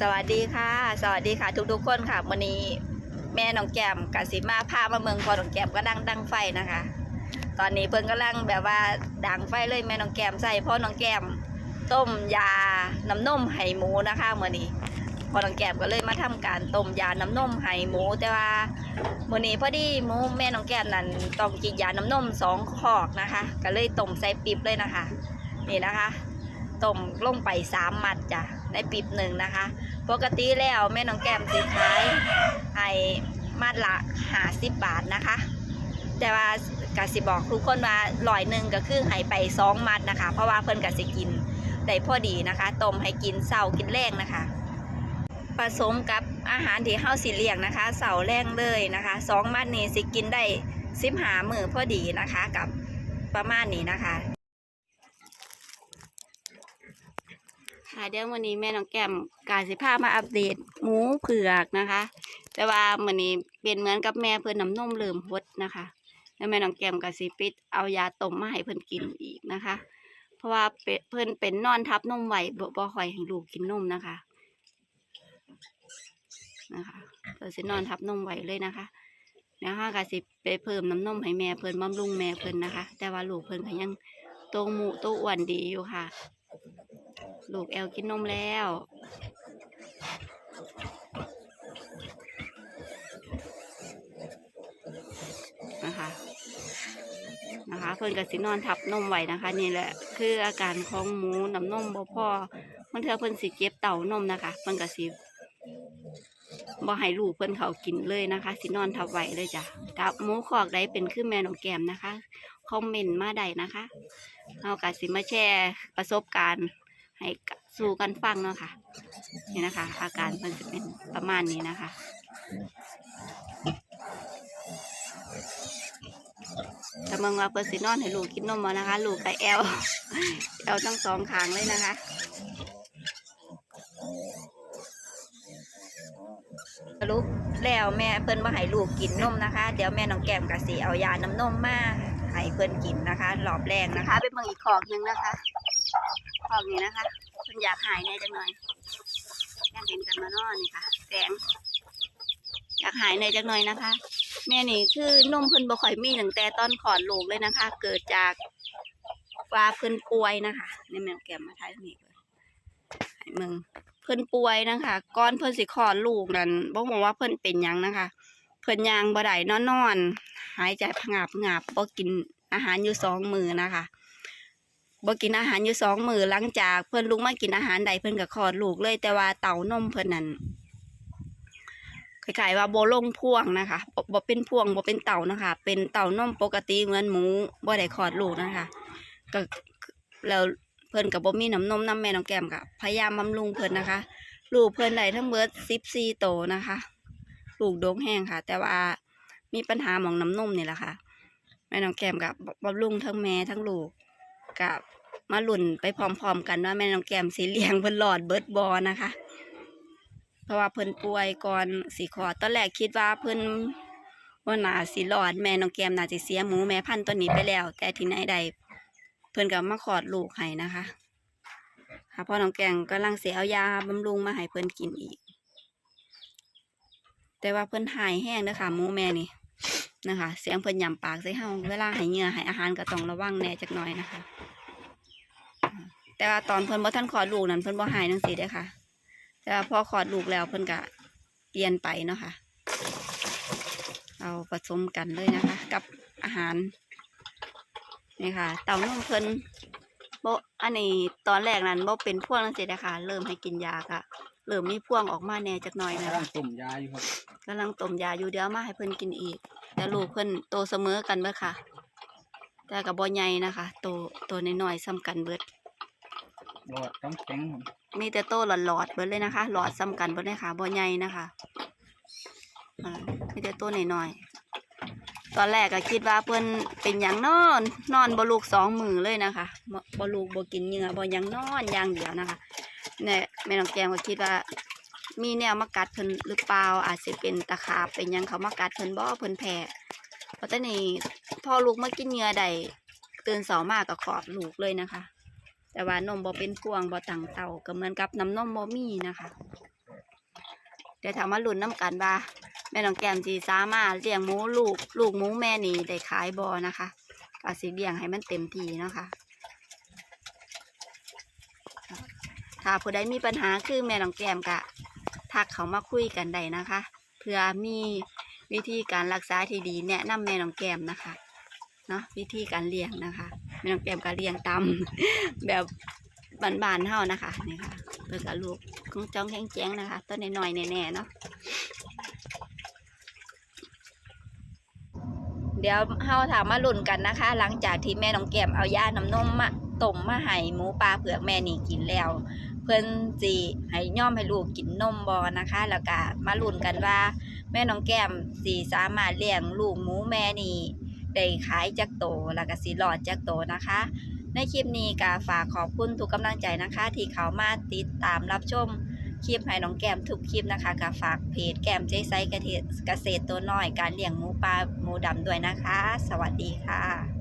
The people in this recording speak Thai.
สวัสดีค่ะ สวัสดีค่ะ ทุกๆคนค่ะวันนี้แม่น้องแก้มกสิมาพามาเมืองพอน้องแก้มก็ดังดังไฟนะคะ ตอนนี้เพิ่นกำลังแบบว่าดังไฟเลยแม่น้องแก้มใส่พ่อน้องแก้มต้มยาน้ำนมไห่หมูนะคะมื่อนี้พอน้องแก้มก็เลยมาทำการต้มยาน้ำนมไห่หมู แต่ว่ามื่อนี้พอดีหมูแม่น้องแก้มนั่นต้องกินยาน้ำนมสองขอกนะคะ ก็เลยต้มใส่ปี๊บเลยนะคะ นี่นะคะต้มลงไปสามมัดจ้ะ ในปีบหนึ่งนะคะ ปกติแล้วแม่น้องแก้มสิขายให้มัดละหาสิบบาทนะคะ แต่ว่ากสิบอกทุกคนว่าร้อยหนึ่งก็คือให้ไปสองมัดนะคะ เพราะว่าเพิ่นกสิกินได้พอดีนะคะต้มให้กินเสากินแรงนะคะผสมกับอาหารที่เฮาสิเลี้ยงนะคะ เสาแรงเลยนะคะสองมัดนี้สิกินได้สิบหามือพอดีนะคะกับประมาณนี้นะคะ ค่ะเดี๋ยววันนี้แม่น้องแก้มกาสิพามาอัปเดตหมูเผือกนะคะ แต่ว่าวันนี้เป็นเหมือนกับแม่เพิ่นน้ำนมเริ่มหดนะคะ แล้วแม่น้องแก้มกาสิปิดเอายาต้มมาให้เพิ่นกินอีกนะคะ เพราะว่าเป็ดเพิ่นเป็นนอนทับนมไหวบ่บ่ค่อยให้ลูกกินนมนะคะนะคะเพิ่นสินอนทับนมไหวเลยนะคะนะคะกาสิไปเพิ่มน้ำนมให้แม่เพิ่นบำรุงแม่เพิ่นนะคะ แต่ว่าลูกเพิ่นก็ยังโตหมูโตอ้วนดีอยู่ค่ะ ลูกแอลกินนมแล้ว นะคะ นะคะ เพิ่นกับสินอนทับนมไว้นะคะ นี่แหละ คืออาการของหมูน้ำนมบ่พอบางเทื่อเพิ่นสิเก็บเต่านมนะคะ เพิ่นกับสิบ่ให้ลูกเพิ่นเขากินเลยนะคะ สินอนทับไว้เลยจ้ะกับหมูขอกใดเป็นคือแม่นองแกมนะคะ คอมเมนต์มาได้นะคะเอากะสิมาแชร์ประสบการณ์ ให้สู่กันฟังเนาะค่ะ นี่นะคะ อาการมันจะเป็นประมาณนี้นะคะแต่เมืองว่าเปิดสินอนให้ลูกกินนมมานะคะ ลูกกับแอลแอลทั้งสองขางเลยนะคะสรุปแล้วแม่เพิ่นมาให้ลูกกินนมนะคะ เดี๋ยวแม่น้องแก้มกะสีเอายาน้ำนมมาให้เพิ่นกินนะคะรอบแรกนะคะ ไปเบิ่งอีกขอกหนึงนะคะ อกนี้นะคะเพิ่นอยากหายแน่จังหน่อยอยากเห็นกันมาเนอนี่ค่ะแสงอยากหายในจังหน่อยนะคะ แม่นี่คือนมเพิ่นบ่ค่อยมีตั้งแต่ตอนขอดลูกเลยนะคะ เกิดจากว่าเพิ่นป่วยนะคะนี่แม่น้องแก้มมาถ่ายตรงนี้เลยให้เมืองเพิ่นป่วยนะคะก่อนเพิ่นสิคลอดลูกนั่นบ่บอกว่าเพิ่นเป็นยังนะคะ เพิ่นยางบ่ได้นอนนอนหายใจผงาบผงาบบ่กินอาหารอยู่สองมือนะคะ บ่กินอาหารอยู่สองมือหลังจากเพิ่อนลุกมากินอาหารใดเพิ่อนก็คลอดลูกเลย แต่ว่าเต้านมเพิ่อนนั่นคล้ายๆว่าโบลงพ่วงนะคะบบเป็นพ่วงบเป็นเต้านะคะ เป็นเต้านมปกติเหมือนหมูบ่ได้คลอดลูกนะคะก็แล้วเพิ่อนกับบ่มีน้ำนมน้ำแม่น้องแก้มกับพยายามบำรุงเพิ่อนนะคะ ลูกเพิ่อนได้ทั้งเบิดสิบสี่โตนะคะ ลูกโด่งแห้งค่ะ แต่ว่ามีปัญหาหมองน้ำนมนี่แหละค่ะแม่น้องแก้มกับบำรุงทั้งแม่ทั้งลูกกับ มาหลุ่นไปพร้อมๆกันว่าแม่น้องแก้มสีเหลียงเพิ่นหลอดเบิร์ดบอนะคะ เพราะว่าเพิ่นป่วยก่อนสีขอดตอนแรกคิดว่าเพิ่นว่าน่าสิหลอดแม่น้องแก้มน่าจะเสียหมูแม่พันตัวนี้ไปแล้ว แต่ที่ไหนใดเพิ่นก็มาขอดลูกให้นะคะค่ะพ่อน้องแกงกำลังเสียเอายาบำรุงมาให้เพิ่นกินอีก แต่ว่าเพิ่นหายแห้งเด้อค่ะหมูแม่นี่นะคะ เสียงเพิ่นยำปากใส่เฮาเวลาให้เหงื่อให้อาหารก็ต้องระวังแน่จักหน่อยนะคะ แต่ว่าตอนเพิ่นบ่ทันขอดลูกนั้นเพิ่นบ่หายจังซี่เด้อค่ะ แต่ว่าพอขอดลูกแล้วเพิ่นก็เปลี่ยนไปเนาะค่ะ เอาผสมกันเลยนะคะ กับอาหารนี่ค่ะ เต่านมเพิ่นโบอันนี้ตอนแรกนั้นโบเป็นพวงนั่นสินะคะเริ่มให้กินยาค่ะเริ่มมีพวงออกมาแหน่จักหน่อยนะกำลัคะงต้มยาอยู่ครับกำลังต้มยาอยู่เดี๋ยวมาให้เพิ่นกินอีก แต่ลูกเพิ่นโตเสมอกันเบิดค่ะ แต่กับบ่ใหญ่นะคะ โตโตน้อยๆซ้ำกันเบิด หลอดต้องแข็งมีแต่โตหลอดๆเบิดเลยนะคะ หลอดซ้ำกันเบิดเลยค่ะบ่ใหญ่นะคะอ่ามีแต่โตหน้อยๆตอนแรกก็คิดว่าเพิ่นเป็นยังนอน นอนบลูกสองมือเลยนะคะบลูกบกินเหงื่อบ่หยังนอนอย่างเดียวนะคะเนี่ยแม่น้องแกงก็คิดว่า มีแนวมากัดเพิ่นหรือเปล่าอาจสิเป็นตะขาบเป็นยังเขามากัดเพิ่นบ่เพิ่นแพ้เพราะตอนนี้พอลูกมากินเหงื่อได้ตื่นสามากก็ขอดลูกเลยนะคะ แต่ว่านมบ่เป็นพวงบ่ตั้งเต่าก็เหมือนกับน้ำนมบ่มีนะคะ เดี๋ยวถามมาลุ้นน้ำกันว่าแม่น้องแก้มสีสามารถเลี้ยงหมูลูกลูกหมูแม่นี่ได้ขายบอนะคะก็สิเลี้ยงให้มันเต็มที่นะคะถ้าผู้ใดมีปัญหาคือแม่น้องแก้มกะทักเขามาคุยกันได้นะคะ เพื่อมีวิธีการรักษาที่ดีแนะนำแม่น้องแก้มนะคะเนาะวิธีการเลี้ยงนะคะ แม่น้องแก้มก็เลี้ยงตามแบบบานๆเฮานะคะนี่ค่ะเพื่อกับลูกของจ้องแข็งแจ้งนะคะ ต้นน้อยๆแน่ๆเนาะเดี๋ยวเฮาถามมาลุ้นกันนะคะ หลังจากที่แม่น้องแก้มเอาย่าน้ำนมมาต้มมาให้หมูปลาเผือกแม่นี่กินแล้ว เพิ่อนสิให้ย่อมให้ลูกกินนมบอนะคะ แล้วก็มาลุ้นกันว่า แม่น้องแก้มสิสามารถเลี้ยงลูกหมูแม่นี่ ได้ขายจักโตแล้วก็สิรอดจักโตนะคะ ในคลิปนี้ก็ฝากขอบคุณทุกกำลังใจนะคะ ที่เขามาติดตามรับชมคลิปให้น้องแก้มทุกคลิปนะคะก็ฝากเพจแก้มเจ๊ไซเกษตรตัวน้อยการเลี้ยงหมูปลาหมูดำด้วยนะคะ สวัสดีค่ะ